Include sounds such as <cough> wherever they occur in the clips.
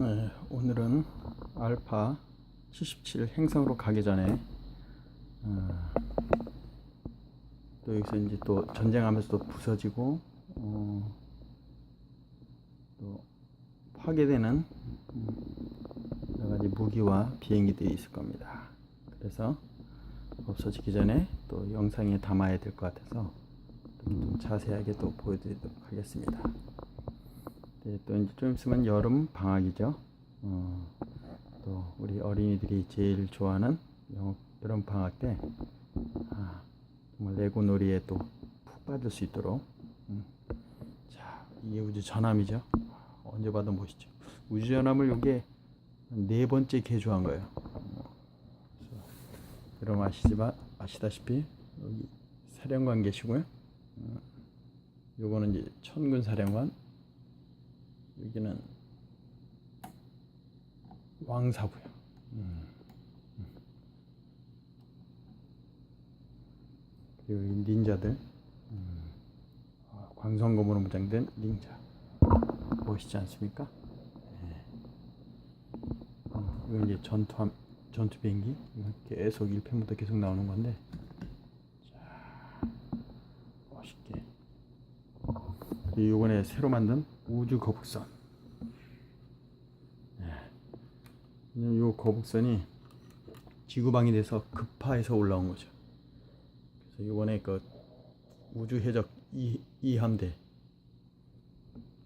네, 오늘은 알파 77 행성으로 가기 전에 어, 또 여기서 이제 또 전쟁하면서 또 부서지고 어, 또 파괴되는 음, 여러 가지 무기와 비행기들이 있을 겁니다. 그래서 없어지기 전에 또 영상에 담아야 될 것 같아서 좀 자세하게 또 보여드리도록 하겠습니다. 네, 또 이제 좀 있으면 여름 방학이죠. 어, 또 우리 어린이들이 제일 좋아하는 여, 여름 방학 때 아, 정말 레고 놀이에 또 푹 빠질 수 있도록. 음. 자, 이게 우주 전함이죠. 언제 봐도 멋있죠. 우주 전함을 요게 네 번째 개조한 거예요. 여러분 아시지만 아시다시피 여기 사령관 계시고요. 어, 요거는 이제 천군 사령관 여기는 왕사부요. 음. 음. 그리고 이 닌자들, 음. 아, 광선검으로 무장된 닌자 멋있지 않습니까? 네. 어, 이거 이제 전투함, 전투 비행기 계속 1편부터 계속 나오는 건데, 자 멋있게. 그리고 이번에 새로 만든 우주 거북선. 이 거북선이 지구방위 돼서 급파해서 올라온 거죠. 그래서 이번에 그 우주 해적 2, 2함대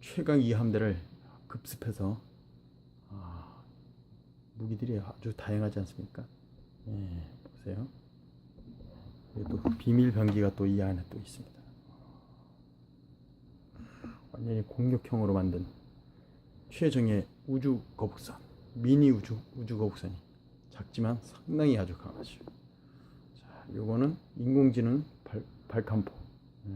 최강 2함대를 급습해서 아, 무기들이 아주 다양하지 않습니까? 예, 보세요. 또 비밀 병기가 또 이 안에 또 있습니다. 완전히 공격형으로 만든 최정의 우주 거북선, 미니 우주 우주 거북선이 작지만 상당히 아주 강하죠. 자, 요거는 인공지능 발, 발칸포. 예.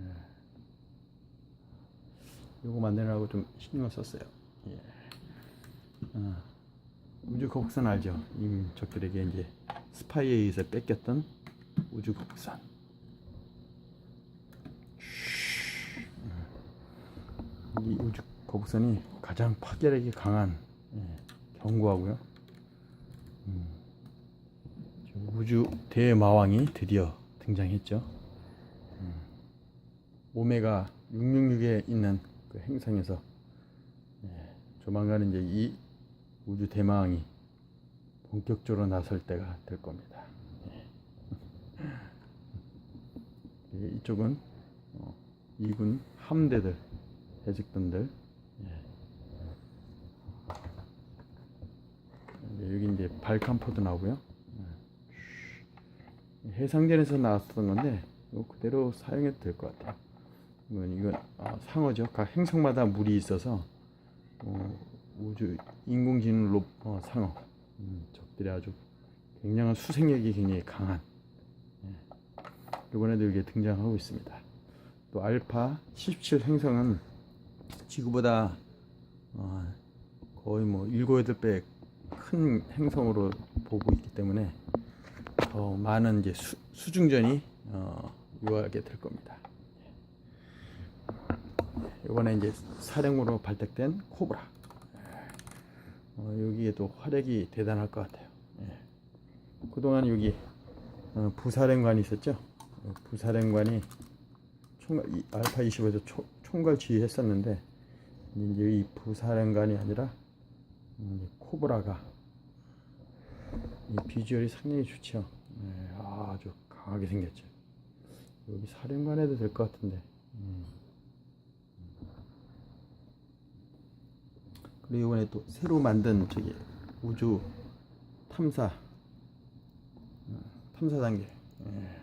요거 만드느라고 좀 신경을 썼어요. 예. 어, 우주 거북선 알죠? 이 적들에게 이제 스파이에 의해서 뺏겼던 우주 거북선. 이 우주 거북선이 가장 파괴력이 강한 예, 경고하고요. 음, 우주 대마왕이 드디어 등장했죠. 음, 오메가 666에 있는 그 행성에서 예, 조만간 이제 이 우주 대마왕이 본격적으로 나설 때가 될 겁니다. 예. <laughs> 이쪽은 어, 이군 함대들 해적단들 예. 여기 이제 발칸포도 나오고요 예. 해상전에서 나왔던 건데 이거 그대로 사용해도 될 것 같아요 이건 이건 아, 상어죠 각 행성마다 물이 있어서 어, 우주 인공지능 로 어, 상어 음, 적들이 아주 굉장한 수생력이 굉장히 강한 예. 이번에도 이게 등장하고 있습니다 또 알파 17 행성은 지구보다 어, 거의 뭐 7, 8배 큰 행성으로 보고 있기 때문에 더 많은 이제 수, 수중전이 어, 요하게 될 겁니다. 이번에 이제 사령으로 발탁된 코브라. 어, 여기에도 화력이 대단할 것 같아요. 예. 그동안 여기 어, 부사령관이 있었죠. 어, 부사령관이 총괄, 이, 알파 25에서 초, 총괄 지휘했었는데 이제 이 부사령관이 아니라 음, 코브라가 이 비주얼이 상당히 좋죠. 네, 아주 강하게 생겼죠. 여기 사령관 해도 될 것 같은데. 음. 그리고 이번에 또 새로 만든 저기 우주 탐사 어, 탐사 단계 예.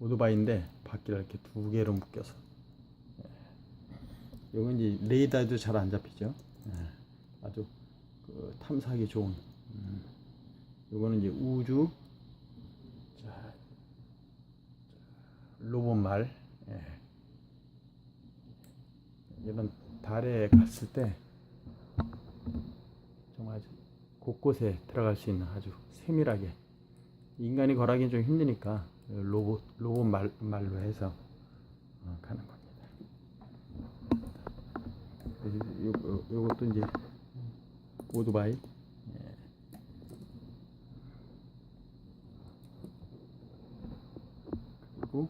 오토바이인데 바퀴를 이렇게 두 개로 묶여서 요건 이제 레이더도 잘 안 잡히죠. 예, 아주 그 탐사하기 좋은. 음, 요거는 이제 우주 자, 로봇 말. 예. 이런 달에 갔을 때 정말 곳곳에 들어갈 수 있는 아주 세밀하게 인간이 걸어가기 좀 힘드니까 로봇 로봇 말, 말로 해서 어, 가는 겁니다. 요, 요, 요것도 이제 오토바이. 예. 그리고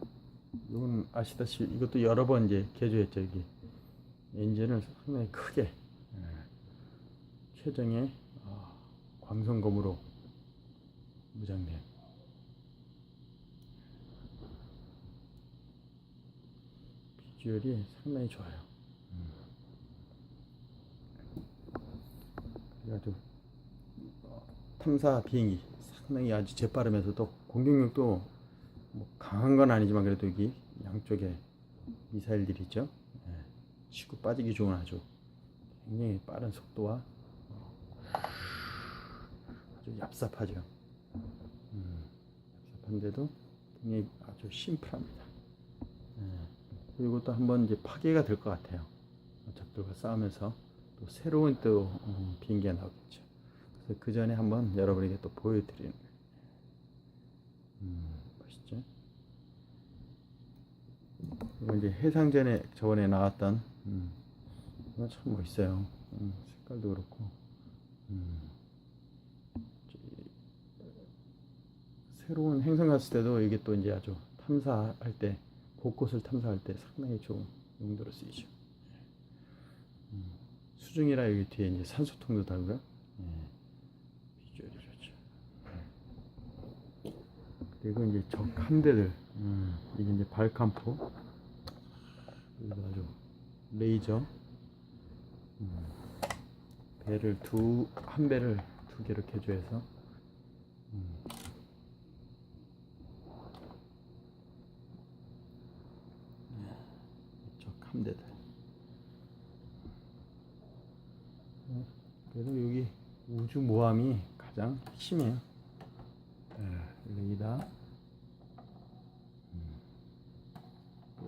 이건 아시다시피 이것도 여러 번 이제 개조했죠 여기 엔진을 상당히 크게 예. 최정의 어, 광선검으로 무장된 비주얼이 상당히 좋아요. 음. 아주 어, 탐사 비행기 상당히 아주 재빠르면서도 공격력도 뭐 강한 건 아니지만 그래도 여기 양쪽에 미사일들이 있죠. 예. 치고 빠지기 좋은 아주 굉장히 빠른 속도와 어, 아주 얍삽하죠. 음, 얍삽한데도 굉장히 아주 심플합니다. 예. 그리고 또 한번 이제 파괴가 될 것 같아요. 적들과 싸우면서 또 새로운 또 음, 비행기가 나오겠죠. 그래서 그 전에 한번 여러분에게 또 보여드리는 거예요. 음, 보시죠. 이거 이제 해상전에 저번에 나왔던 음, 이거 참 멋있어요. 음, 색깔도 그렇고 음, 새로운 행성 갔을 때도 이게 또 이제 아주 탐사할 때 곳곳을 탐사할 때 상당히 좋은 용도로 쓰이죠. 음, 수중이라 여기 뒤에 이제 산소통도 달고요. 예, 비주얼이 좋죠. 예. 그리고 이제 적 함대들, 음, 이게 이제 발칸포, 그리고 아주 레이저, 음, 배를 두, 한 배를 두 개로 개조해서, 음, 적 함대들. 어, 그래도 여기 우주 모함이 가장 핵심이에요. 예, 레이더. 음.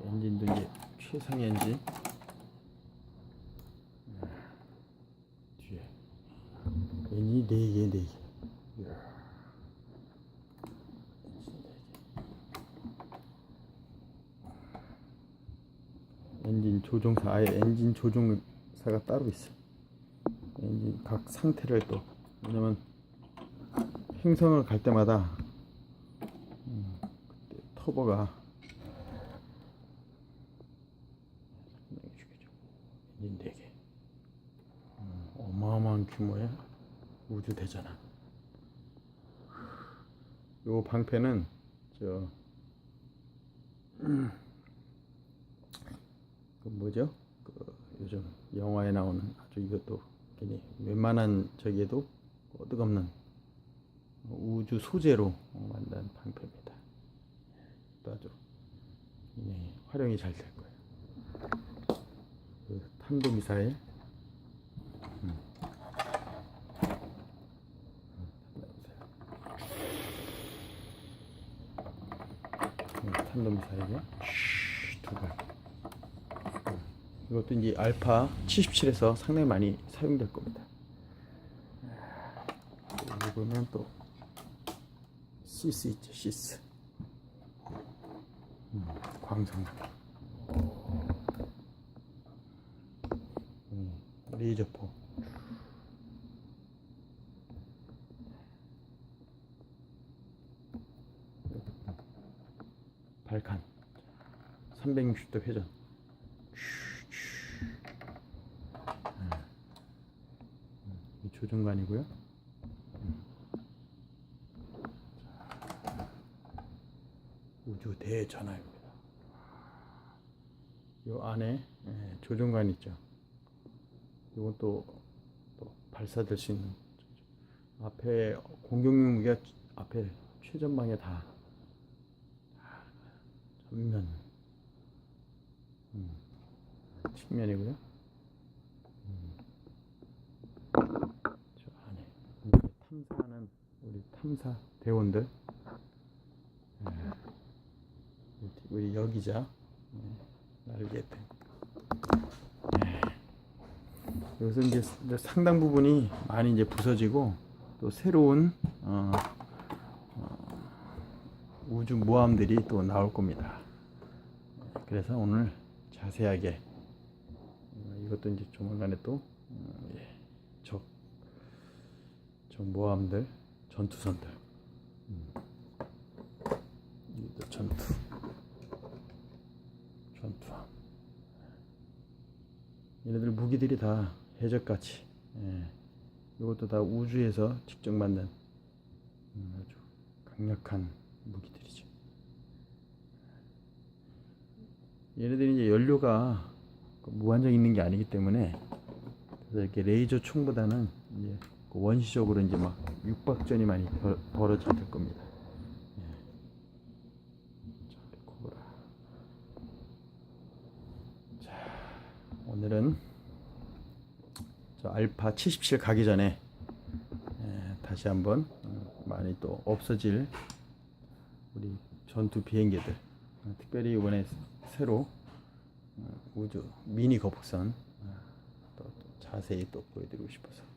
엔진도 이제 최상의 엔진. 네 개, 네 개. 예. 엔진 네 개. 엔진 조종사 아예 엔진 조종사가 따로 있어. 엔진 각 상태를 또 왜냐면 행성을 갈 때마다 음, 그때 터보가. 엔진 4개. 음, 어마어마한 규모의 우주 대전함. 요 방패는 저 그 뭐죠? 그 요즘 영화에 나오는 아주 이것도 괜히 웬만한 저기에도 어득없는 우주 소재로 만든 방패입니다. 또 아주 굉장히 활용이 잘 될 거예요. 그 탄도 미사일. 음. 음, 탄도 미사일이요. 두 발. 이것도 이제 알파 77에서 상당히 많이 사용될 겁니다. 보면 또 시스 있죠, 시스. 음, 광선. 음, 레이저포. 발칸. 360도 회전. 이 조종관이고요. 음. 우주 대전화입니다. 이 안에 예, 조종관 있죠. 이건 또, 또 발사될 수 있는 앞에 공격용 무기가 앞에 최전방에 다 전면 음, 측면이고요. 저 안에 이제 탐사하는 우리 탐사 대원들. 예, 우리 여기자. 예, 날개들 예. 여기서 이제 상당 부분이 많이 이제 부서지고 또 새로운 어, 어, 우주 모함들이 또 나올 겁니다. 그래서 오늘 자세하게 어, 이것도 이제 조만간에 또 음, 예, 적 모함들, 전투선들. 음. 전투. 전투함. 얘네들 무기들이 다 해적같이. 예. 이것도 다 우주에서 직접 만든 음, 아주 강력한 무기들이죠. 얘네들이 이제 연료가 그 무한정 있는 게 아니기 때문에 이렇게 레이저 총보다는 이제 그 원시적으로 이제 막 육박전이 많이 벌, 벌어질 될 겁니다. 예. 자, 오늘은 저 알파 77 가기 전에 예, 다시 한번 어, 많이 또 없어질 우리 전투 비행기들 어, 특별히 이번에 새로 어, 우주 미니 거북선 어, 또, 또 자세히 또 보여드리고 싶어서